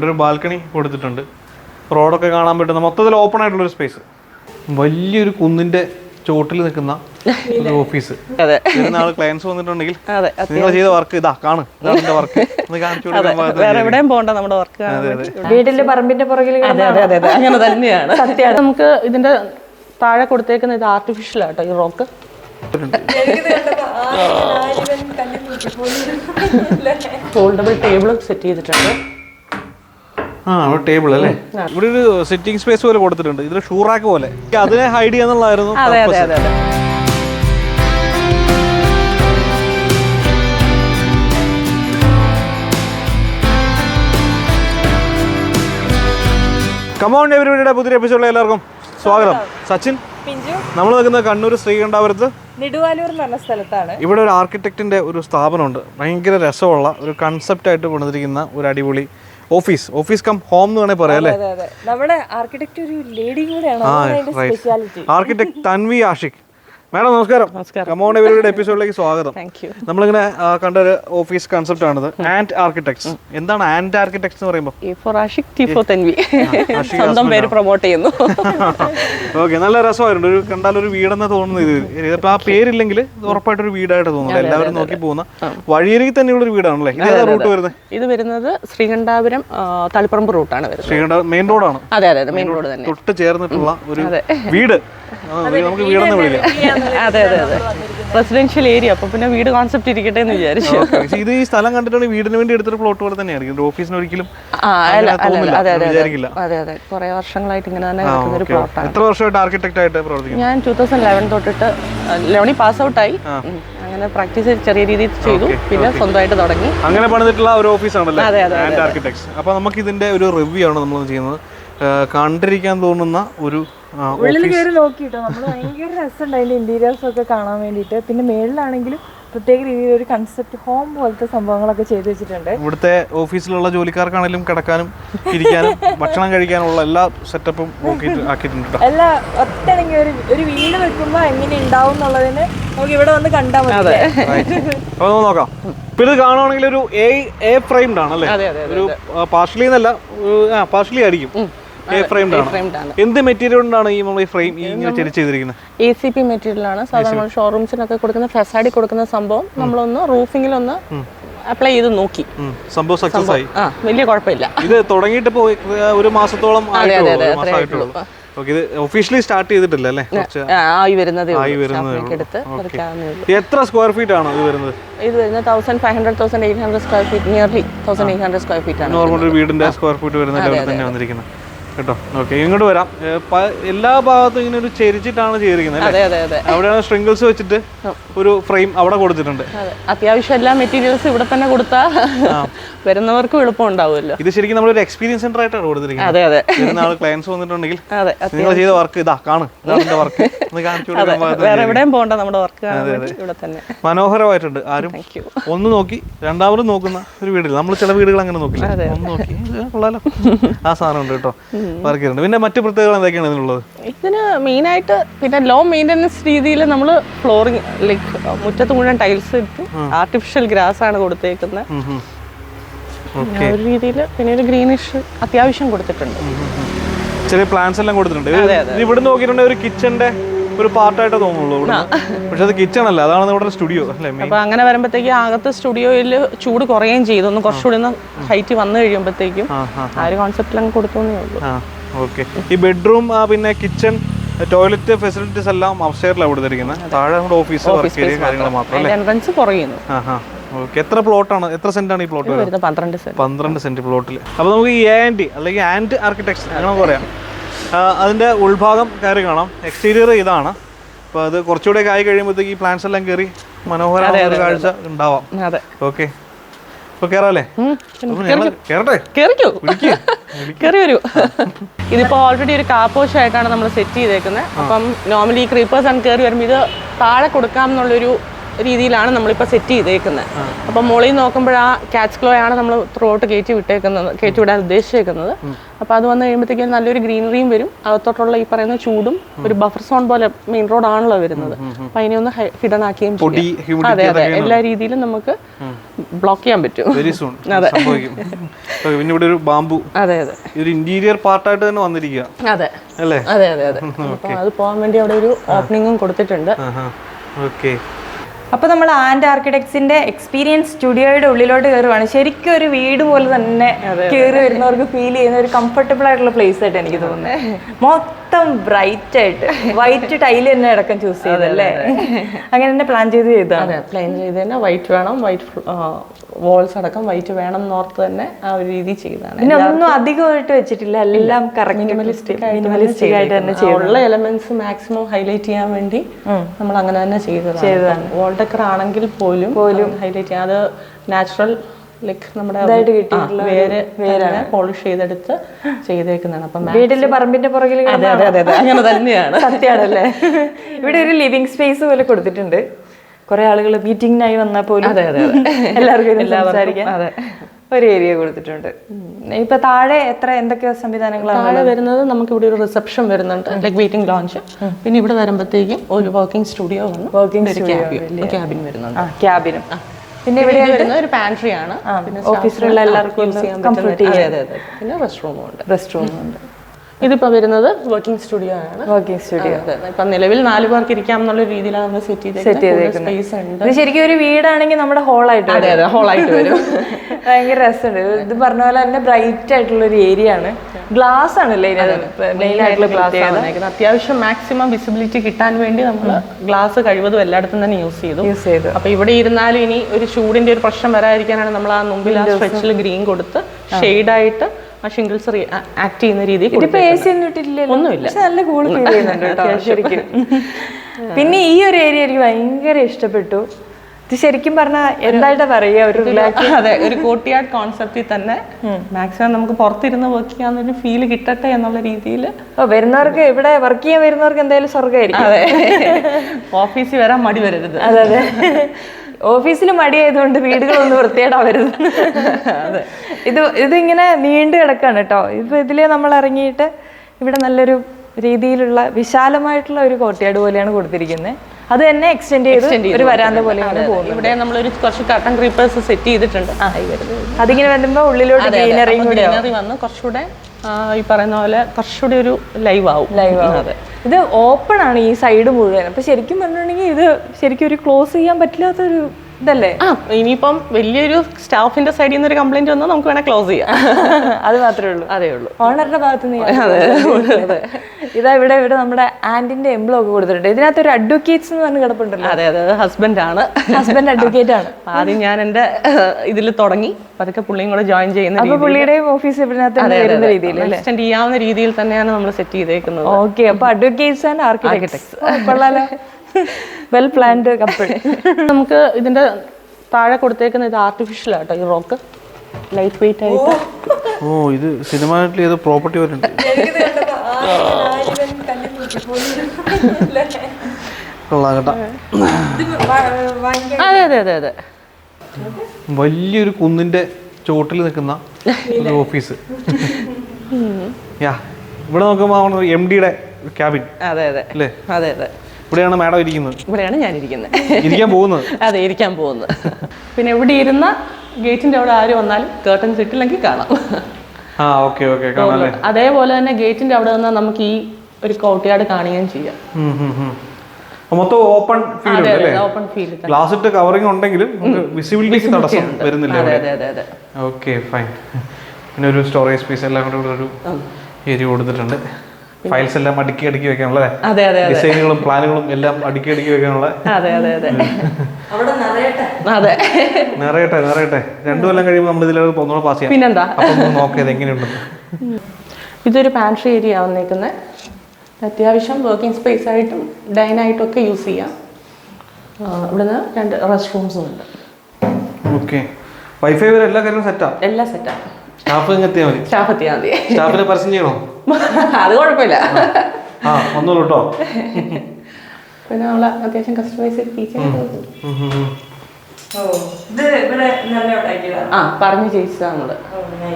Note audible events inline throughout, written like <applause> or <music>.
ഇവിടെ ഒരു ബാൽക്കണി കൊടുത്തിട്ടുണ്ട്. റോഡൊക്കെ കാണാൻ പറ്റുന്ന മൊത്തത്തിൽ ഓപ്പൺ ആയിട്ടുള്ള ഒരു സ്പേസ് വലിയൊരു കുന്നിന്റെ ചോട്ടിൽ നിൽക്കുന്ന ഒരു ഓഫീസ് അതെ. നാൾ ക്ലയൻസ് വന്നിട്ടുണ്ടെങ്കിൽ അതെ നിങ്ങൾ ചെയ്ത വർക്ക് ഇതാ കാണു. വർക്ക് ഒന്ന് കാണിച്ചു വേറെ എവിടെയും പോകണ്ട നമ്മുടെ വർക്ക്. വീടിന്റെ പറമ്പിന്റെ പുറകിൽ അതെ അതെ അതെ അതെ. അങ്ങനെ തന്നെയാണ്. നമുക്ക് ഇതിന്റെ താഴെ കൊടുത്തേക്കുന്ന ഇത് ആർട്ടിഫിഷ്യൽ ആട്ടോ ഈ റോക്ക് ഫോൾഡബിൾ ടേബിളും സെറ്റ് ചെയ്തിട്ടുണ്ട്. ആ ഒരു ടേബിൾ അല്ലേ? ഇവിടെ ഒരു സിറ്റിംഗ് സ്പേസ് പോലെ കൊടുത്തിട്ടുണ്ട്. ഇതിൽ ഷൂറാക്ക് പോലെ. അതിനെ ഹൈഡ് ചെയ്യാന്നുള്ളതായിരുന്നു അതെ അതെ. അതെ അതെ. കമോൺ എവരിയുടെ പുതിയ എപ്പിസോഡിൽ എല്ലാവർക്കും സ്വാഗതം. സച്ചിൻ പിഞ്ചു. നമ്മൾ നിൽക്കുന്ന കണ്ണൂർ ശ്രീകണ്ഠാപുരത്ത് നെടുവാലൂർ എന്ന് പറഞ്ഞ സ്ഥലത്താണ്. ഇവിടെ ഒരു ആർക്കിടെക്റ്റിന്റെ ഒരു സ്ഥാപനമുണ്ട്. ഭയങ്കര രസമുള്ള ഒരു കൺസെപ്റ്റ് ആയിട്ട് കൊണ്ടുവന്നിരിക്കുന്ന ഒരു അടിപൊളി ഓഫീസ് ഓഫീസ് കം ഹോം എന്ന് വേണേ പറയാം അല്ലേ? നമ്മുടെ ആർക്കിടെക്ട് ഒരു ലേഡി കൂടെയാണ്. ആർക്കിടെക്ട് <laughs> തൻവി ആഷിഖ് മാഡം നമസ്കാരം. കമോണ കമോൺ എവരിയുടെ എപ്പിസോഡിലേക്ക് സ്വാഗതം. നമ്മളിങ്ങനെ കണ്ട ഒരു ഓഫീസ് കൺസെപ്റ്റ് ആണിത്. ആൻഡ് ആർക്കിടെക്ട്സ് എന്താണ് ആൻഡ് ആർക്കിടെക്ട്സ് എന്ന് പറയുമ്പോൾ <laughs> സ്വന്തം പേര് പ്രൊമോട്ട് ചെയ്യുന്നു. <laughs> ഓക്കെ നല്ല രസമായിരുന്നു ഒരു കണ്ടാൽ ഒരു വീടെന്ന് തോന്നുന്നു ഇത്. ഇപ്പൊ ആ പേരില്ലെങ്കിൽ ഉറപ്പായിട്ട് ഒരു വീടായിട്ട് തോന്നുന്നു. എല്ലാവരും നോക്കി പോകുന്ന വഴിയരികിൽ തന്നെയുള്ള ഒരു വീടാണല്ലേ? ഇത് റൂട്ട് വരുന്നത് ഇത് വരുന്നത് ശ്രീകണ്ഠാപുരം തളിപ്പറമ്പ് റൂട്ടാണ് വരുന്നത്. ശ്രീകണ്ഠാപുരം മെയിൻ റോഡാണ് അതെ അതെ മെയിൻ റോഡ് തന്നെ. തൊട്ട് ചേർന്നിട്ടുള്ള ഒരു വീട്. <laughs> നമുക്ക് വീടെന്ന് വിളിക്കാം. അതെ അതെ അതെ. റെസിഡൻഷ്യൽ ഏരിയ അപ്പൊ പിന്നെ വീട് കോൺസെപ്റ്റ് ഇരിക്കട്ടെ എന്ന് വിചാരിച്ചു. ഇത് ഈ സ്ഥലം കണ്ടിട്ടുണ്ടെങ്കിൽ വീടിന് വേണ്ടി എടുത്തൊരു പ്ലോട്ട് പോലെ തന്നെയായിരിക്കും. ഓഫീസിന് ഒരിക്കലും അതെ അതെ അതെ. അതെ കുറെ വർഷങ്ങളായിട്ട് ഇങ്ങനെ തന്നെ ഒരു. പ്ലോട്ടാണ് എത്ര വർഷമായിട്ട് ആർക്കിടെക്ട് ആയിട്ട് പ്രവർത്തിക്കുന്നു? ഞാൻ ടൂ തൗസൻഡ് ലെവൻ തൊട്ടിട്ട് ലെവനിൽ പാസ് ഔട്ടായി അങ്ങനെ പ്രാക്ടീസ് ചെറിയ രീതിയിൽ ചെയ്തു. പിന്നെ സ്വന്തമായിട്ട് തുടങ്ങി. അങ്ങനെ പണിതിട്ടുള്ള ഒരു ഓഫീസാണല്ലേ ആർക്കിടെക്ട്സ് അപ്പോൾ നമുക്ക് ഇതിന്റെ ഒരു റിവ്യൂ ആണ് നമ്മൾ ചെയ്യുന്നത്. കണ്ടിരിക്കാൻ തോന്നുന്ന ഒരു ഉള്ളിൽ കയറി നോക്കിട്ടോ നമ്മൾ ഭയങ്കര രസമുണ്ട് അതിന്റെ ഇന്റീരിയേഴ്സ് ഒക്കെ കാണാൻ വേണ്ടിയിട്ട്. പിന്നെ മേളിലാണെങ്കിലും പ്രത്യേക രീതിയിൽ ഒരു കൺസെപ്റ്റ് ഹോം പോലത്തെ സംഭവങ്ങളൊക്കെ ചെയ്തു വെച്ചിട്ടുണ്ട്. ഇവിടുത്തെ ഓഫീസിലുള്ള ജോലിക്കാർക്കാണെങ്കിലും കിടക്കാനും ഇരിക്കാനും ഭക്ഷണം കഴിക്കാനുള്ള എല്ലാ സെറ്റപ്പും ആക്കിയിട്ടുണ്ട് എല്ലാ അല്ല ഒറ്റണെങ്കിൽ ഒരു ഒരു വീട് വെക്കുമ്പോൾ എങ്ങനെ ഉണ്ടാവും എന്നുള്ളതിന് നമുക്ക് ഇവിടെ വന്ന് കണ്ടാൽ മതി? അപ്പോൾ നമുക്ക് നോക്കാം. ഇപ്പൊ ഇത് കാണുവാണെങ്കിൽ ഒരു എ എ ഫ്രെയിംഡ് ആണല്ലേ ഒരു പാർഷ്യലി എന്നല്ല പാർഷലി ആ പാർഷ്യലി ആയിരിക്കും. എന്ത് മെറ്റീരിയൽ കൊണ്ടാണ് ഈ നമ്മൾ ഫ്രെയിം ചെയ്തിരിക്കുന്നത് എ സി പി മെറ്റീരിയലാണ് സാധാരണ ഷോറൂംസിനൊക്കെ കൊടുക്കുന്ന ഫെസാഡി കൊടുക്കുന്ന സംഭവം നമ്മളൊന്ന് റൂഫിങ്ങിലൊന്ന് അപ്ലൈ ചെയ്ത് നോക്കി. സംഭവം സക്സസ് ആയി. വലിയ കുഴപ്പമില്ല. ഇത് തുടങ്ങിയിട്ട് ഒരു മാസത്തോളം ഒഫീഷ്യലി സ്റ്റാർട്ട് ചെയ്തിട്ടില്ല അല്ലേ? ആയി വരുന്നത് എത്ര സ്ക്വയർ ഫീറ്റ് ആണ് ഇത് വരുന്നത്? ഇത് വരുന്നത് thousand five hundred thousand eight hundred square feet nearly thousand eight hundred square feet ആണ് നോർമൽ വീടിന്റെ സ്ക്വയർ ഫീറ്റ് വരുന്ന ലെവലിൽ തന്നെ വന്നിരിക്കുന്നത്. കേട്ടോ. ഓക്കെ ഇങ്ങോട്ട് വരാം. എല്ലാ ഭാഗത്തും ഇങ്ങനെ ഒരു ചെരിച്ചിട്ടാണ് ചെയ്തിരിക്കുന്നത് അവിടെയാണ് സ്ട്രിംഗിൾസ് വെച്ചിട്ട് ഒരു ഫ്രെയിം അവിടെ കൊടുത്തിട്ടുണ്ട്. അതെ. അത്യാവശ്യം എല്ലാ മെറ്റീരിയൽസ് ഇവിടെ തന്നെ കൊടുത്താൽ വരുന്നവർക്ക് എളുപ്പം ഉണ്ടാവുമല്ലോ. ഇത് ശരിക്കും നമ്മൾ ഒരു എക്സ്പീരിയൻസ് സെന്റർ ആയിട്ടാണ് കൊടുത്തിരിക്കുന്നത്. അതെ അതെ. ആൾ ക്ലയൻസ് വന്നിട്ടുണ്ടെങ്കിൽ നിങ്ങൾ ചെയ്ത വർക്ക് ഇതാ കാണു. വർക്ക് വേറെ എവിടെയും പോകണ്ട നമ്മുടെ വർക്ക് ഇവിടെ തന്നെ. മനോഹരമായിട്ടുണ്ട്. ആരും ഒന്ന് നോക്കി രണ്ടാമതും നോക്കുന്ന ഒരു വീടില്ല. നമ്മൾ ചില വീടുകൾ അങ്ങനെ നോക്കില്ല. ഒന്ന് നോക്കി. കൊള്ളാലോ. ആ സാധനം ഉണ്ട് കേട്ടോ വർക്ക് പിന്നെ മറ്റു പ്രത്യേകതകൾ എന്തൊക്കെയാണ് ഇതിനുള്ളത് ഇതിന് മെയിനായിട്ട് പിന്നെ ലോ മെയിന്റനൻസ് രീതിയിൽ നമ്മൾ ഫ്ലോറിങ് ലൈക്ക് മുറ്റത്ത് മുഴുവൻ ടൈൽസ് ഇട്ട് ആർട്ടിഫിഷ്യൽ ഗ്രാസ് ആണ് കൊടുത്തേക്കുന്നത്. ആ ഒരു രീതിയിൽ പിന്നെ ഒരു ഗ്രീനിഷ് അത്യാവശ്യം കൊടുത്തിട്ടുണ്ട്. ചെറിയ പ്ലാന്റ്സ് എല്ലാം കൊടുത്തിട്ടുണ്ട്. ഇവിടെ നോക്കിയിട്ടുണ്ടെങ്കിൽ ഒരു കിച്ചന്റെ ഒരു പാർട്ടായിട്ട് തോന്നുള്ളൂ പക്ഷെ അത് കിച്ചൺ അല്ല? അതാണ് നമ്മുടെ സ്റ്റുഡിയോ അല്ലേ അപ്പൊ അങ്ങനെ വരുമ്പോഴത്തേക്ക് അകത്ത് സ്റ്റുഡിയോയിൽ ചൂട് കുറയുകയും ചെയ്തു. ഒന്ന് കുറച്ചുകൂടി ഒന്ന് ഹൈറ്റ് വന്നു കഴിയുമ്പോഴത്തേക്കും ആ ഒരു കോൺസെപ്റ്റിൽ അങ്ങ് കൊടുത്തോന്നേ ഉള്ളൂ. ഓക്കെ ഈ ബെഡ്റൂം പിന്നെ കിച്ചൺ ടോയ്ലറ്റ് ഫെസിലിറ്റീസ് എല്ലാം അപ്സ്റ്റേറിലാണ് കൊടുത്തിരിക്കുന്നത് താഴെ നമ്മുടെ ഓഫീസ് വർക്ക് ഏരിയ കാര്യങ്ങൾ മാത്രം അല്ലേ? എൻട്രൻസ് കുറയുന്നു. എത്ര പ്ലോട്ടാണ് എത്ര സെന്റ് ആണ് ഈ പ്ലോട്ട് പന്ത്രണ്ട് സെന്റ് പ്ലോട്ടിൽ അപ്പോൾ നമുക്ക് ഈ ആൻഡ് അല്ലെങ്കിൽ ആൻഡ് ആർക്കിടെക്ചർ അങ്ങനെ പറയാം. ആ, അതിന്റെ ഉൾഭാഗം കയറി കാണാം. എക്സ്റ്റീരിയർ ഇതാണ്. അപ്പോൾ അത് കുറച്ചുകൂടെ ആയി കഴിയുമ്പോഴത്തേക്ക് ഈ പ്ലാന്റ്സ് എല്ലാം കയറി മനോഹരമായ ഒരു കാഴ്ച ഉണ്ടാവാം. ഓക്കെ ഇതിപ്പോ ഓൾറെഡി ഒരു കാപ്പോഷ് ആയിട്ടാണ് നമ്മൾ സെറ്റ് ചെയ്തേക്കുന്നത് അപ്പം നോർമലി ക്രീപ്പേഴ്സ് ആണ് കയറി വരുമ്പോൾ ഇത് താഴെ കൊടുക്കാം എന്നുള്ളൊരു രീതിയിലാണ് നമ്മളിപ്പോൾ സെറ്റ് ചെയ്തേക്കുന്നത് അപ്പം മുകളിൽ നോക്കുമ്പോൾ ആ ക്യാച്ച് ക്ലോ ആണ് നമ്മൾ ത്രൂ ഔട്ട് കയറ്റി വിട്ടേക്കുന്നത് കയറ്റി വിടാൻ ഉദ്ദേശിച്ചേക്കുന്നത്. അപ്പോൾ അത് വന്നു കഴിയുമ്പോഴത്തേക്കും നല്ലൊരു ഗ്രീനറിയും വരും. അകത്തോട്ടുള്ള ഈ പറയുന്ന ചൂടും ഒരു ബഫർ സോൺ പോലെ മെയിൻ റോഡ് റോഡാണല്ലോ വരുന്നത്. അപ്പം അതിനെ ഒന്ന് ഹിഡൻ ആക്കുകയും ചെയ്യും. അതെ അതെ. എല്ലാ രീതിയിലും നമുക്ക് ബ്ലോക്ക് ചെയ്യാൻ പറ്റും. വെരി <laughs> സൂൺ സംഭവിക്കും. പിന്നെ ഇവിടെ ഒരു ബാമ്പു. അതെ അതെ. ഒരു ഇന്റീരിയർ പാർട്ടായിട്ട് തന്നെ വന്നിരിക്കുക അതെ. അല്ലേ? അതെ അതെ അതെ. <laughs> അത് പോകാൻ വേണ്ടി അവിടെ ഒരു ഓപ്പണിംഗും കൊടുത്തിട്ടുണ്ട്. ഓക്കെ അപ്പൊ നമ്മൾ ആൻഡ് ആർക്കിടെക്ട്സിന്റെ എക്സ്പീരിയൻസ് സ്റ്റുഡിയോയുടെ ഉള്ളിലോട്ട് കയറുവാണ്. ശരിക്കും ഒരു വീട് പോലെ തന്നെ കയറി വരുന്നവർക്ക് ഫീൽ ചെയ്യുന്ന ഒരു കംഫർട്ടബിൾ ആയിട്ടുള്ള പ്ലേസ് ആയിട്ട് എനിക്ക് തോന്നുന്നത് മൊത്തം ബ്രൈറ്റ് ആയിട്ട് വൈറ്റ് ടൈൽ തന്നെ അടക്കം ചൂസ് ചെയ്തല്ലേ അങ്ങനെ തന്നെ പ്ലാൻ ചെയ്ത് ചെയ്താണ് പ്ലാൻ ചെയ്ത് തന്നെ വൈറ്റ് വേണം. വൈറ്റ് വോൾസ് അടക്കം വൈറ്റ് വേണം എന്നോർത്ത് തന്നെ ആ ഒരു രീതി ചെയ്തതാണ്. പിന്നെ ഒന്നും അധികമായിട്ട് വെച്ചിട്ടില്ല. എല്ലാം മിനിമലിസ്റ്റിക് ആയിട്ട് തന്നെ ഉള്ള എലമെന്റ്സ് മാക്സിമം ഹൈലൈറ്റ് ചെയ്യാൻ വേണ്ടി നമ്മൾ അങ്ങനെ തന്നെ ചെയ്തതാണ്. വോൾ ഡെക്കർ ആണെങ്കിൽ പോലും പോലും. ഹൈലൈറ്റ് ചെയ്യാം. അത് നാച്ചുറൽ ലൈക്ക് നമ്മുടെ വേര് വേരാണ്. പോളിഷ് ചെയ്തെടുത്ത് ചെയ്തേക്കുന്നതാണ്. അപ്പം വീട്ടിലെ പറമ്പിന്റെ പുറകിൽ അതെ അതെ അതെ അങ്ങനെ തന്നെയാണ്. <laughs> സത്യമാണല്ലേ? ഇവിടെ ഒരു ലിവിങ് സ്പേസ് പോലെ കൊടുത്തിട്ടുണ്ട്. കുറെ ആളുകൾ മീറ്റിംഗിനായി വന്നാൽ പോലും എല്ലാവർക്കും സംസാരിക്കാൻ ഒരു ഏരിയ കൊടുത്തിട്ടുണ്ട്. ഇപ്പൊ താഴെ എത്ര എന്തൊക്കെ സംവിധാനങ്ങളാണ് താഴെ വരുന്നത് നമുക്ക് ഇവിടെ ഒരു റിസപ്ഷൻ വരുന്നുണ്ട്. ലൈക് വെയിറ്റിംഗ് ലോഞ്ച് പിന്നെ ഇവിടെ വരുമ്പോഴത്തേക്കും ഒരു വർക്കിംഗ് സ്റ്റുഡിയോ വന്നു വർക്കിംഗ് സ്റ്റുഡിയോ ക്യാബിൻ വരുന്നുണ്ട്. ക്യാബിനും പിന്നെ ഇവിടെ വരുന്ന ഒരു പാൻട്രി ആണ്. ഓഫീസിലുള്ള എല്ലാവർക്കും ചെയ്യാൻ പിന്നെ റെസ്റ്റ് റൂമും ഉണ്ട്. റെസ്റ്റ് റൂമും ഉണ്ട്. ഇതിപ്പോ വരുന്നത് വർക്കിംഗ് സ്റ്റുഡിയോ ആണ്. Working studio. ഇപ്പൊ നിലവിൽ നാല് പേർക്ക് ഇരിക്കാം എന്നുള്ള രീതിയിലാണ് നമ്മൾ സെറ്റ് ചെയ്തേക്കുന്നത്. സ്പേസ് ഉണ്ട്. ഇത് ശരിക്കും ഒരു വീടാണെങ്കിൽ നമ്മുടെ ഹോളായിട്ട് അതെ അതെ. ഹോളായിട്ട് വരും. <laughs> ഭയങ്കര രസമുണ്ട്. ഇത് പറഞ്ഞ പോലെ തന്നെ ബ്രൈറ്റ് ആയിട്ടുള്ള ഒരു ഏരിയ ആണ്. ഗ്ലാസ് ആണല്ലേ മെയിൻ ആയിട്ടുള്ള ഗ്ലാസ് ഗ്ലാസ് അത്യാവശ്യം മാക്സിമം വിസിബിലിറ്റി കിട്ടാൻ വേണ്ടി നമ്മൾ ഗ്ലാസ് കഴിവതും എല്ലായിടത്തും തന്നെ യൂസ് ചെയ്തു. യൂസ് ചെയ്തു. അപ്പൊ ഇവിടെ ഇരുന്നാലും ഇനി ഒരു ചൂടിന്റെ ഒരു പ്രശ്നം വരാതിരിക്കാനാണ് നമ്മൾ ആ മുമ്പിൽ ആ സ്ട്രെച്ചിൽ ഗ്രീൻ കൊടുത്ത് ഷെയ്ഡായിട്ട് ആ ഷിംഗിൾസ് ആക്ട് ചെയ്യുന്ന രീതിയിൽ ഒന്നുമില്ല. നല്ല കൂൾ ഫീൽ ചെയ്യുന്നുണ്ട് ശരിക്കും. പിന്നെ ഈ ഒരു ഏരിയ എനിക്ക് ഭയങ്കര ഇഷ്ടപ്പെട്ടു. ഇത് ശരിക്കും പറഞ്ഞാൽ എന്തായിട്ടാ പറയുക? ഒരു <laughs> അതെ ഒരു കോട്ടിയാട് കോൺസെപ്റ്റിൽ തന്നെ മാക്സിമം നമുക്ക് പുറത്തിരുന്ന് വർക്ക് ചെയ്യാന്നൊരു ഫീൽ കിട്ടട്ടെ എന്നുള്ള രീതിയിൽ വരുന്നവർക്ക് ഇവിടെ വർക്ക് ചെയ്യാൻ വരുന്നവർക്ക് എന്തായാലും സ്വർഗമായിരിക്കും അതെ. <laughs> ഓഫീസിൽ വരാൻ മടി വരരുത്. അതെ അതെ. <laughs> ഓഫീസിൽ മടിയായതുകൊണ്ട് വീടുകളൊന്നും വൃത്തിയേടാവരുത് ഇത് ഇതിങ്ങനെ നീണ്ടു കിടക്കാണ് കേട്ടോ ഇപ്പൊ ഇതിലേ നമ്മൾ ഇറങ്ങിയിട്ട് ഇവിടെ നല്ലൊരു രീതിയിലുള്ള വിശാലമായിട്ടുള്ള ഒരു കോട്ടയാട് പോലെയാണ് കൊടുത്തിരിക്കുന്നത് അത് തന്നെ എക്സ്റ്റെൻഡ് ചെയ്ത് ഒരു വരാന്ത പോലെയാണ് പോകുന്നത് ഇവിടെ നമ്മൾ ഒരു കുറച്ച് കട്ടൺ ക്രീപ്പേഴ്സ് സെറ്റ് ചെയ്തിട്ടുണ്ട്. അതിങ്ങനെ വരുമ്പോ ഉള്ളിലോട്ട് ഗ്രീനറി വന്ന് കുറച്ചുകൂടെ ഈ പറയുന്ന പോലെ കുറച്ചുകൂടി ഒരു ലൈവ് ആവും ലൈവ് അതെ. ഇത് ഓപ്പൺ ആണ് ഈ സൈഡ് മുഴുവൻ. അപ്പൊ ശരിക്കും പറഞ്ഞിട്ടുണ്ടെങ്കിൽ ഇത് ശരിക്കും ഒരു ക്ലോസ് ചെയ്യാൻ പറ്റില്ലാത്തൊരു ഇതല്ലേ? ആ ഇനിയിപ്പം വലിയൊരു സ്റ്റാഫിന്റെ സൈഡിൽ നിന്ന് ഒരു കംപ്ലൈന്റ് വന്നാൽ നമുക്ക് വേണേൽ ക്ലോസ് ചെയ്യാം. <laughs> അത് മാത്രമേ ഉള്ളൂ. അതേ ഉള്ളൂ. ഓണറുടെ ഭാഗത്ത് നിന്ന് ഇതാ ഇവിടെ ഇവിടെ നമ്മുടെ ആന്റിന്റെ എംബ്ലം ഒക്കെ കൊടുത്തിട്ടുണ്ട്. ഇതിനകത്ത് ഒരു അഡ്വക്കേറ്റ്സ് എന്ന് പറഞ്ഞ് കിടപ്പുണ്ടല്ലോ. അതെ അതെ ഹസ്ബൻഡ് ആണ്. ഹസ്ബൻഡ് അഡ്വക്കേറ്റ് ആണ്. ആദ്യം ഞാൻ എന്റെ ഇതിൽ തുടങ്ങി. പതുക്കെ പുള്ളിയും കൂടെ ജോയിൻ ചെയ്യുന്ന അപ്പൊ പുള്ളിയുടെയും ഓഫീസ് വരുന്ന രീതിയിൽ ചെയ്യാവുന്ന രീതിയിൽ തന്നെയാണ് നമ്മൾ സെറ്റ് ചെയ്തേക്കുന്നത്. ഓക്കെ അപ്പൊ അഡ്വക്കേറ്റ്സ് ആൻഡ് ആർക്കിടെക്ട്സ് കൊള്ളാലോ. വെൽ പ്ലാൻഡ് കപ്പിൾ നമുക്ക് ഇതിന്റെ താഴെ കൊടുത്തേക്കുന്ന ഇത് ആർട്ടിഫിഷ്യൽ ആട്ടോ ഈ റോക്ക് ലൈറ്റ് വെയിറ്റ് ആയിട്ട്. ഓ. ഇത് സിനിമാറ്റിൽ ഏതോ പ്രോപ്പർട്ടി വരുന്നുണ്ട് കൊള്ളാം കേട്ടോ. അതെ അതെ അതെ അതെ. വലിയൊരു കുന്നിന്റെ ചോട്ടിൽ നിൽക്കുന്ന ഒരു ഓഫീസ്. യാ ഇവിടെ നോക്കുമ്പോൾ എം ഡിയുടെ ക്യാബിൻ. അതെ അതെ. അല്ലേ? അതെ അതെ. ഇവിടെയാണ് മാഡം ഇരിക്കുന്നത്. ഇവിടെയാണ് ഞാൻ ഇരിക്കുന്നത് ഇരിക്കാൻ പോകുന്നത്. അതെ ഇരിക്കാൻ പോകുന്നത്. പിന്നെ ഇവിടെ ഇരുന്ന ഗേറ്റിന്റെ അവിടെ ആര് വന്നാലും കേട്ടൻസ് ഇട്ടില്ലെങ്കിൽ കാണാം. അതേപോലെ തന്നെ ഗേറ്റിന്റെ അവിടെ നിന്ന് നമുക്ക് ഈ ഒരു കോട്ടയാട് കാണുകയും ചെയ്യാം. മൊത്തം open feel open feel glass ഇട്ട് കവറിംഗ് ഉണ്ടെങ്കിലും വിസിബിലിറ്റിക്ക് തടസ്സം വരുന്നില്ല ഓക്കെ ഫൈൻ <laughs> പിന്നെ ഒരു സ്റ്റോറേജ് സ്പേസ് എല്ലാം കൂടെ ഒരു ഏരിയ കൊടുത്തിട്ടുണ്ട്. ഫയൽസ് എല്ലാം അടുക്കി അടുക്കി വെക്കാനുള്ള അതെ അതെ ഡിസൈനുകളും പ്ലാനുകളും എല്ലാം അടുക്കി അടുക്കി വെക്കാനുള്ള. അതെ അതെ നിറയട്ടെ. അതെ. നിറയട്ടെ നിറയട്ടെ. രണ്ടു കൊല്ലം കഴിയുമ്പോൾ നമ്മൾ ഇതിലൂടെ ഒന്നുകൂടെ പാസ് ചെയ്യാം. പിന്നെന്താ? നോക്കിയത് എങ്ങനെയുണ്ട് ഇതൊരു പാൻട്രി ഏരിയ വന്നേക്കുന്നത് അത്യാവശ്യം വർക്കിംഗ് സ്പേസ് ആയിട്ടും ഡൈൻ ആയിട്ടും ഒക്കെ യൂസ് ചെയ്യാം. ഇവിടുന്ന് രണ്ട് റെസ്റ്റ് റൂംസും ഉണ്ട്. ഓക്കെ വൈഫൈ വരെ എല്ലാ കാര്യങ്ങളും സെറ്റാ എല്ലാം സെറ്റാ സ്റ്റാഫ് ഇങ്ങ് എത്തിയാൽ മതി? സ്റ്റാഫ് എത്തിയാൽ മതി. സ്റ്റാഫിനെ പരസ്യം ചെയ്യണോ <laughs> അത് കുഴപ്പമില്ല. ആ. കേട്ടോ പിന്നെ നമ്മൾ അത്യാവശ്യം കസ്റ്റമൈസ് ആ പറഞ്ഞു ചെയ്യിച്ചതാ നമ്മൾ.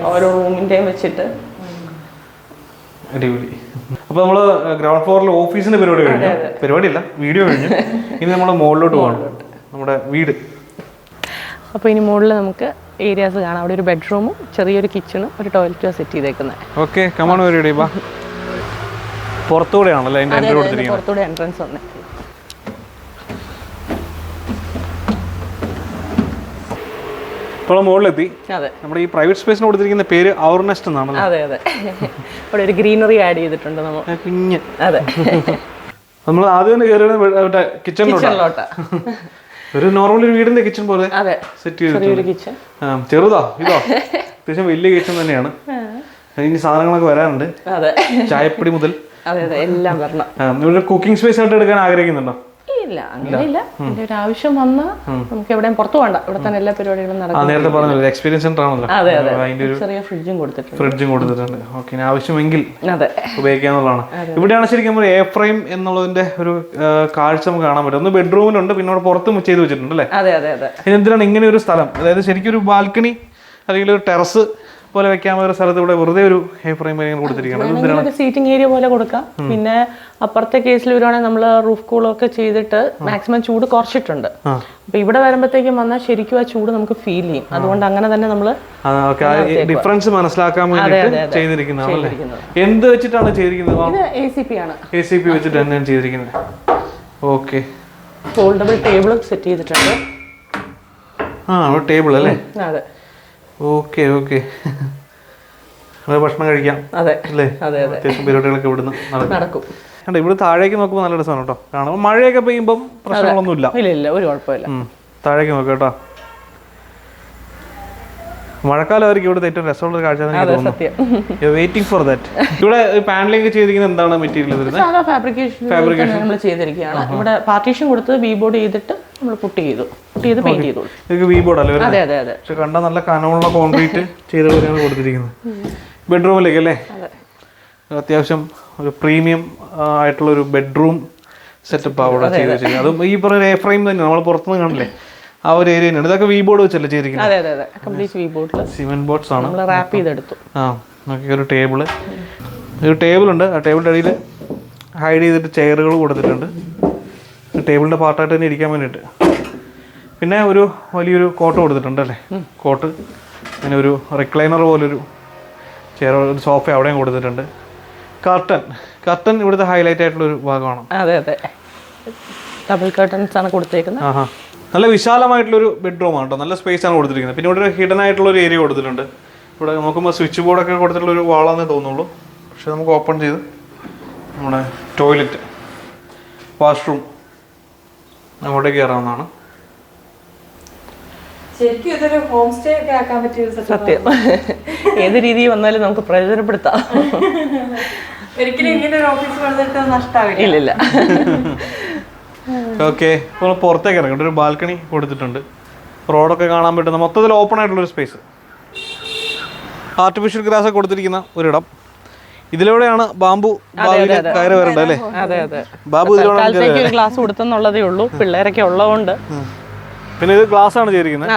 ഓരോ റൂമിന്റെയും വെച്ചിട്ട്. അടിപൊളി. അപ്പൊ നമ്മൾ ഗ്രൗണ്ട് ഫ്ലോറിൽ ഓഫീസിന്റെ പരിപാടി കഴിഞ്ഞു. പരിപാടിയല്ല വീഡിയോ കഴിഞ്ഞു. <laughs> ഇനി നമ്മൾ മുകളിലോട്ട് പോകണം. നമ്മുടെ വീട്. അപ്പോൾ ഇനി മുകളിൽ നമുക്ക് ഏരിയാസ് കാണാം. അവിടെ ഒരു ബെഡ്റൂമും ചെറിയൊരു കിച്ചണും ഒരു ടോയ്ലറ്റും സെറ്റ് ചെയ്തേക്കുന്നത്. ഓക്കെ കമോൺ ബാ പുറത്തുകൂടെയാണല്ലോ അതിന്റെ എൻട്രി കൊടുത്തിരിക്കുന്നത്? പുറത്തൂടെ എൻട്രൻസ് വന്നേ. ഇപ്പോഴും മുകളിലെത്തി. അതെ. നമ്മുടെ ഈ പ്രൈവറ്റ് സ്പേസിന് കൊടുത്തിരിക്കുന്ന പേര് അവർ നെസ്റ്റ് എന്നാണല്ലോ അതെ അതെ. ഇവിടെ ഒരു ഗ്രീനറി ആഡ് ചെയ്തിട്ടുണ്ട് നമ്മൾ. കുഞ്ഞ്. അതെ. നമ്മൾ ആദ്യം തന്നെ കയറിയത് കിച്ചണിലോട്ടാ ഒരു നോർമൽ ഒരു വീടിന്റെ കിച്ചൺ പോലെ സെറ്റ് ചെയ്ത് ചെറിയൊരു കിച്ചൺ ചെറുതാ ഇതോ. അത്യാവശ്യം വലിയ കിച്ചൺ തന്നെയാണ്. ഇനി സാധനങ്ങളൊക്കെ വരാനുണ്ട്. ചായപ്പൊടി മുതൽ. എല്ലാം ഇവിടെ കുക്കിംഗ് സ്പേസ് ആയിട്ട് എടുക്കാൻ ആഗ്രഹിക്കുന്നുണ്ടോ? ഇല്ല അങ്ങനെയില്ല. എന്റെ ഒരു ആവശ്യം വന്നാൽ നമുക്ക് എവിടെയും പുറത്തു പോകണ്ട. ഇവിടെ തന്നെ എല്ലാ പരിപാടികളും നടക്കും. നേരത്തെ പറഞ്ഞല്ലോ എക്സ്പീരിയൻസ് സെന്റർ ആണല്ലോ. അതെ അതെ. ചെറിയ ഫ്രിഡ്ജും കൊടുത്തിട്ടുണ്ട്. ഫ്രിഡ്ജും കൊടുത്തിട്ടുണ്ട്. ഓക്കെ ആവശ്യമെങ്കിൽ അതെ. ഉപയോഗിക്കാന്നുള്ളതാണ് ഇവിടെയാണ് ശരിക്കും എ ഫ്രെയിം എന്നുള്ളതിന്റെ ഒരു കാഴ്ച നമുക്ക് കാണാൻ പറ്റും. ഒന്ന് ബെഡ്റൂമിലുണ്ട് പിന്നെ അവിടെ പുറത്തും ചെയ്ത് വെച്ചിട്ടുണ്ട് അല്ലേ? അതെ അതെ അതെ. എന്തിനാണ് ഇങ്ങനെ ഒരു സ്ഥലം? അതായത് ശരിക്കും ഒരു ബാൽക്കണി അല്ലെങ്കിൽ ഒരു ടെറസ് പോലെ വെക്കാൻ ഒരു സ്ഥലത്ത് ഇവിടെ വെറുതെ ഒരു എ ഫ്രെയിം കൊടുത്തിരിക്കുകയാണ്. ഇത് സീറ്റിംഗ് ഏരിയ പോലെ കൊടുക്കാം. പിന്നെ അപ്പുറത്തെ കേസിൽ വരുവാണെങ്കിൽ നമ്മൾ റൂഫ് കൂളൊക്കെ ചെയ്തിട്ട് മാക്സിമം ചൂട് കുറച്ചിട്ടുണ്ട്. അപ്പൊ ഇവിടെ വരുമ്പോഴത്തേക്കും വന്നാൽ ശരിക്കും ആ ചൂട് നമുക്ക് ഫീൽ ചെയ്യും. അതുകൊണ്ട് അങ്ങനെ തന്നെ നമ്മൾ ഡിഫറൻസ് മനസ്സിലാക്കാൻ വേണ്ടിയിട്ട് ചെയ്തിരിക്കുന്നതാണ് എന്ത് വെച്ചിട്ടാണ് ചെയ്തിരിക്കുന്നത്? എ സി പി ആണ്. എ സി പി വെച്ചിട്ട് തന്നെയാണ് ചെയ്തിരിക്കുന്നത്. ഓക്കെ. ഫോൾഡബിൾ ടേബിൾ സെറ്റ് ചെയ്തിട്ടുണ്ട്. ആ ടേബിൾ അല്ലേ? അതെ. Okay okay. ഭക്ഷണം കഴിക്കാം. അതെ അല്ലേ? അതെ അതെ. അത്യാവശ്യം പരിപാടികളൊക്കെ ഇവിടുന്ന് നടക്കും. കണ്ടോ ഇവിടെ താഴേക്ക് നോക്കുമ്പോൾ നല്ല രസമാണ് കേട്ടോ. കാണുമ്പോൾ മഴയൊക്കെ പെയ്യുമ്പോൾ പ്രശ്നങ്ങളൊന്നുമില്ല. ഇല്ല ഇല്ല ഒരു കുഴപ്പമില്ല. താഴേക്ക് നോക്കാം കേട്ടോ. മഴക്കാലമായിരിക്കും ഇവിടുത്തെ ഏറ്റവും രസമുള്ള ഒരു കാഴ്ച തോന്നുന്നു. വെയിറ്റിംഗ് ഫോർ ദാറ്റ് ഇവിടെ പാനലിംഗ് ചെയ്തിരിക്കുന്നത് എന്താണ് മെറ്റീരിയൽ സാധാ ഫാബ്രിക്കേഷൻ നമ്മൾ ചെയ്തിരിക്കുകയാണ്. ഇവിടെ പാർട്ടീഷൻ കൊടുത്ത് ബി ബോർഡ് ചെയ്തിട്ട് നമ്മൾ പുട്ട് ചെയ്തു. പുട്ട് ചെയ്ത് പെയിന്റ് ചെയ്തു ഇതൊക്കെ വി ബോർഡ് അല്ലേ അതെ അതെ അതെ. പക്ഷെ കണ്ട നല്ല കനമുള്ള കോൺക്രീറ്റ് ചെയ്ത പോലെയാണ് കൊടുത്തിരിക്കുന്നത്. ബെഡ്റൂമിലേക്ക് അല്ലേ? അതെ. അത്യാവശ്യം ഒരു പ്രീമിയം ആയിട്ടുള്ള ഒരു ബെഡ്റൂം സെറ്റപ്പ് അവിടെ ചെയ്ത് വെച്ചിരിക്കുന്നത്. അതും ഈ പറഞ്ഞ എ ഫ്രെയിം തന്നെ നമ്മൾ പുറത്തുനിന്ന് കാണില്ലേ ആ ഒരു ഏരിയ തന്നെയാണ്. ഇതൊക്കെ വി ബോർഡ് വെച്ചല്ലേ ചെയ്തിരിക്കുന്നത്? അതെ അതെ അതെ. കംപ്ലീറ്റ് വി ബോർഡിൽ സിമെന്റ് ബോർഡ്സ് ആണ്. നമ്മൾ റാപ്പ് ചെയ്തെടുത്തു. ആ നോക്കി ഒരു ടേബിൾ ഒരു ടേബിൾ ഉണ്ട്. ആ ടേബിളിന്റെ അടിയിൽ ഹൈഡ് ചെയ്തിട്ട് ചെയറുകൾ കൊടുത്തിട്ടുണ്ട്. ടേബിളിന്റെ പാർട്ടായിട്ട് തന്നെ ഇരിക്കാൻ വേണ്ടിയിട്ട്. പിന്നെ ഒരു വലിയൊരു കോട്ട് കൊടുത്തിട്ടുണ്ട് അല്ലേ? കോട്ട്. പിന്നെ ഒരു റിക്ലൈനർ പോലൊരു ചെയർ ഒരു സോഫ അവിടെയും കൊടുത്തിട്ടുണ്ട്. കർട്ടൻ കർട്ടൻ ഇവിടുത്തെ ഹൈലൈറ്റ് ആയിട്ടുള്ള ഒരു ഭാഗമാണ്. അതെ അതെ. ഡബിൾ കർട്ടൻസ് ആണ് കൊടുത്തേക്കുന്നത്. ആഹാ. നല്ല വിശാലമായിട്ടുള്ളൊരു ബെഡ്റൂമാണ് കേട്ടോ നല്ല സ്പേസ് ആണ് കൊടുത്തിരിക്കുന്നത്. പിന്നെ ഇവിടെ ഒരു ഹിഡൻ ആയിട്ടുള്ള ഒരു ഏരിയ കൊടുത്തിട്ടുണ്ട്. ഇവിടെ നോക്കുമ്പോൾ സ്വിച്ച് ബോർഡൊക്കെ കൊടുത്തിട്ടുള്ള ഒരു വാളാന്നേ തോന്നുള്ളൂ. പക്ഷെ നമുക്ക് ഓപ്പൺ ചെയ്ത് നമ്മുടെ ടോയ്ലറ്റ് വാഷ്റൂം അങ്ങോട്ടേക്ക് കയറാവുന്നതാണ്. ശരിക്കും ഇതൊരു ഹോം സ്റ്റേ ഒക്കെ ആക്കാൻ പറ്റിയ സത്യം. ഏത് രീതിയിൽ വന്നാലും നമുക്ക് പ്രയോജനപ്പെടുത്താം. <laughs> ഒരിക്കലും ഇങ്ങനെ ഒരു ഓഫീസ് വന്നിട്ട് നഷ്ടാവില്ല. ഇല്ലില്ല ഓക്കെ ഇപ്പോൾ പുറത്തേക്ക് ഇറങ്ങി. ഇവിടെ ഒരു ബാൽക്കണി കൊടുത്തിട്ടുണ്ട്. റോഡൊക്കെ കാണാൻ പറ്റുന്ന മൊത്തത്തിൽ ഓപ്പൺ ആയിട്ടുള്ളൊരു സ്പേസ് ആർട്ടിഫിഷ്യൽ ഗ്രാസ് ഒക്കെ കൊടുത്തിരിക്കുന്ന ഒരിടം. ഇതിലൂടെയാണ് ബാമ്പു ഭാവിയിൽ കയറി വരേണ്ടത് അല്ലേ? അതെ അതെ. ബാബു ഇതിലൂടെ ഗ്ലാസ് കൊടുത്തെന്നുള്ളതേ ഉള്ളൂ. പിള്ളേരൊക്കെ ഉള്ളതുകൊണ്ട്. പിന്നെ ഇത് ഗ്ലാസ് ആണ് ചെയ്തിരിക്കുന്നത്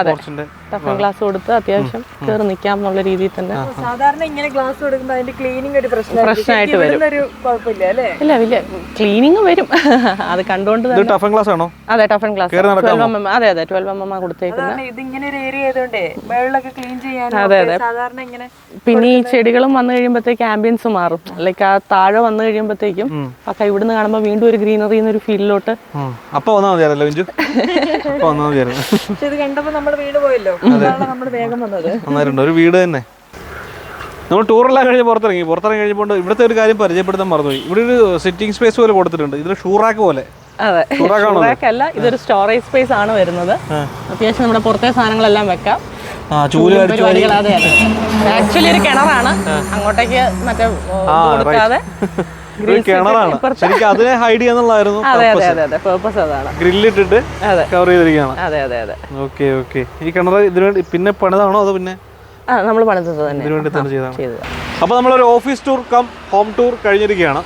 ടഫൻ ഗ്ലാസ് കൊടുത്ത് അത്യാവശ്യം കയറി നിൽക്കാം എന്നുള്ള രീതിയിൽ തന്നെ സാധാരണ ഇങ്ങനെ ഗ്ലാസ് കൊടുക്കുമ്പോൾ അതിന്റെ ക്ലീനിങ് ഒരു പ്രശ്നമായിട്ട് വരും. ഒരു കുഴപ്പമില്ല അല്ലേ? ഇല്ല വലിയ ക്ലീനിങ് വരും. <laughs> അത് കണ്ടുകൊണ്ട് ടഫൻ ഗ്ലാസ് ആണോ? അതെ toughen glass? Twelve M M അതെ അതെ ട്വൽവ് എം എം കൊടുത്തേക്കുന്നത് ഇതിങ്ങനെ ഇത് ഇങ്ങനെ ഒരു ഏരിയ ആയതുകൊണ്ടേ വെള്ളമൊക്കെ ക്ലീൻ ചെയ്യാൻ അതെ, അതെ. സാധാരണ ഇങ്ങനെ പിന്നെ ഈ ചെടികളും വന്നു കഴിയുമ്പോഴത്തേക്ക് ആംബിയൻസ് മാറും. ലൈക്ക് ആ താഴെ വന്നു കഴിയുമ്പോഴത്തേക്കും ഒക്കെ ഇവിടുന്ന് കാണുമ്പോൾ വീണ്ടും ഒരു ഗ്രീനറി എന്നൊരു ഫീലിലോട്ട്. അപ്പൊ വന്നാൽ മതിയായിരുന്നു. ഇത് കണ്ടപ്പോ നമ്മൾ വീട് പോയല്ലോ. നമ്മൾ വേഗം വന്നത്. നന്നായിട്ടുണ്ട്. ഒരു വീട് തന്നെ. നമ്മൾ ടൂറെല്ലാം കഴിഞ്ഞ് പുറത്തിറങ്ങി. പുറത്തിറങ്ങി കഴിഞ്ഞപ്പോൾ ഇവിടുത്തെ ഒരു കാര്യം പരിചയപ്പെടുത്താൻ മറന്നുപോയി. ഇവിടെ ഒരു സിറ്റിംഗ് സ്പേസ് പോലെ കൊടുത്തിട്ടുണ്ട്. ഇതൊരു ഷൂറാക്ക് പോലെ. അതെ. ഷൂറാക്കല്ല ഇതൊരു സ്റ്റോറേജ് സ്പേസ് ആണ് വരുന്നത്. അത്യാവശ്യം നമ്മുടെ പുറത്തെ സാധനങ്ങളെല്ലാം വെക്കാം. ആക്ച്വലി ഒരു കിണറാണ്. അങ്ങോട്ടേക്ക് മറ്റേ കൊടുക്കാതെ. കിണറാണ്. ശരിക്കും അതിനെ ഹൈഡ് ചെയ്യാന്നുള്ളതായിരുന്നു അതെ അതെ അതെ അതെ പേർപ്പസ് അതാണ്. ഗ്രില്ലിട്ടിട്ട് കവർ ചെയ്തിരിക്കുകയാണ്. അതെ അതെ അതെ. ഓക്കെ ഓക്കെ ഈ കിണർ ഇതിന് വേണ്ടി പിന്നെ പണിതാണോ അതോ പിന്നെ നമ്മൾ പണിതത് തന്നെ. തന്നെ ചെയ്തതാണ്? അപ്പോൾ നമ്മളൊരു office tour cum home tour കഴിഞ്ഞിരിക്കുകയാണ്.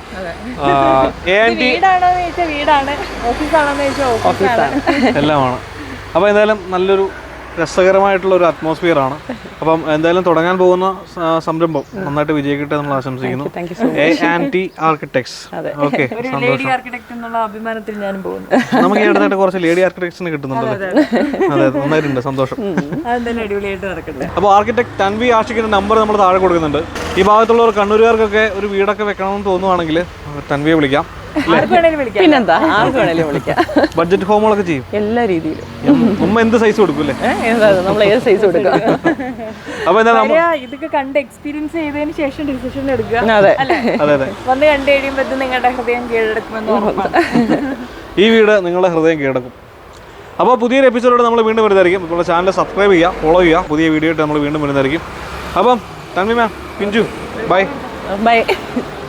എല്ലാമാണ്. അപ്പൊ എന്തായാലും നല്ലൊരു രസകരമായിട്ടുള്ള ഒരു അറ്റ്മോസ്ഫിയർ ആണ്. അപ്പം എന്തായാലും തുടങ്ങാൻ പോകുന്ന സംരംഭം നന്നായിട്ട് വിജയിക്കട്ടെ നമ്മൾ ആശംസിക്കുന്നു. എ ആർക്കിടെക്ട്സ് ഓക്കെ സന്തോഷം. ആർക്കിടെക്ട് എന്നുള്ള അഭിമാനത്തിൽ ഞാൻ പോകുന്നു. നമുക്ക് അടുത്തായിട്ട് കുറച്ച് ലേഡി ആർക്കിടെക്ട്സിനെ കിട്ടുന്നുണ്ടല്ലോ. അതെ നന്നായിട്ടുണ്ട് സന്തോഷം. അപ്പോൾ ആർക്കിടെക്ട് തൻവി ആഷിക്കിന്റെ നമ്പർ നമ്മൾ താഴെ കൊടുക്കുന്നുണ്ട്. ഈ ഭാഗത്തുള്ളവർ കണ്ണൂരുകാർക്കൊക്കെ ഒരു വീടൊക്കെ വെക്കണമെന്ന് തോന്നുവാണെങ്കിൽ തൻവിയെ വിളിക്കാം. പിന്നെന്താ? ആർക്ക് വേണേലും വിളിക്കാം. ബഡ്ജറ്റ് ഹോമുകളൊക്കെ ചെയ്യും? എല്ലാ രീതിയിലും. ഉമ്മ എന്ത് സൈസ് കൊടുക്കൂലേ നമ്മൾ ഏത് സൈസ് കൊടുക്കാം അപ്പോൾ എന്താ നമ്മ വരിക, ഇതൊക്കെ കണ്ട് എക്സ്പീരിയൻസ് ചെയ്തതിന് ശേഷം ഡിസിഷൻ എടുക്കുക. അതെ. അതെ അതെ. വന്ന് കണ്ടു കഴിയുമ്പോൾ നിങ്ങളുടെ ഹൃദയം കീഴടക്കുമെന്ന് ഈ വീട് നിങ്ങളുടെ ഹൃദയം കീഴടക്കും. അപ്പോൾ പുതിയൊരു എപ്പിസോഡോട് നമ്മൾ വീണ്ടും വരുന്നതായിരിക്കും. നമ്മുടെ ചാനൽ സബ്സ്ക്രൈബ് ചെയ്യുക ഫോളോ ചെയ്യുക. പുതിയ വീഡിയോ ആയിട്ട് നമ്മൾ വീണ്ടും വരുന്നതായിരിക്കും. അപ്പം തന്മി മാം പിഞ്ചു ബൈ ബൈ